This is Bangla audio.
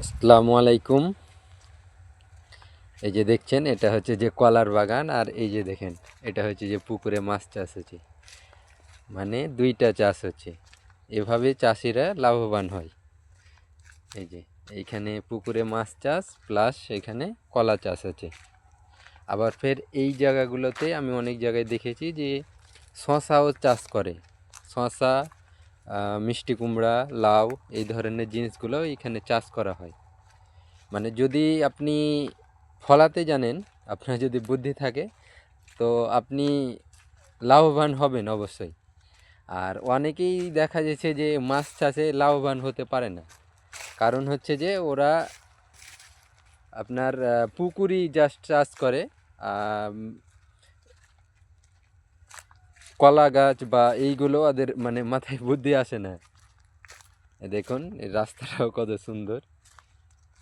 আসসালামু আলাইকুম। এই যে দেখছেন, এটা হচ্ছে যে কলার বাগান, আর এই যে দেখেন, এটা হচ্ছে যে পুকুরে মাছ চাষ হচ্ছে। মানে দুইটা চাষ হচ্ছে। এভাবে চাষিরা লাভবান হয়। এই যে, এইখানে পুকুরে মাছ চাষ, প্লাস এখানে কলা চাষ হচ্ছে। আবার ফের এই জায়গাগুলোতে আমি অনেক জায়গায় দেখেছি যে শশাও চাষ করে। শশা মিষ্টি কুমড়া, লাউ, এই ধরনের জিনিসগুলো এখানে চাষ করা হয়। মানে যদি আপনি ফলাতে জানেন, আপনার যদি বুদ্ধি থাকে, তো আপনি লাভবান হবেন অবশ্যই। আর অনেকেই দেখা যাচ্ছে যে মাছ চাষে লাভবান হতে পারে না। কারণ হচ্ছে যে ওরা আপনার পুকুরি জাস্ট চাষ করে কলা গাছ বা এইগুলো ওদের মানে মাথায় বুদ্ধি আসে না। দেখুন রাস্তাটাও কত সুন্দর।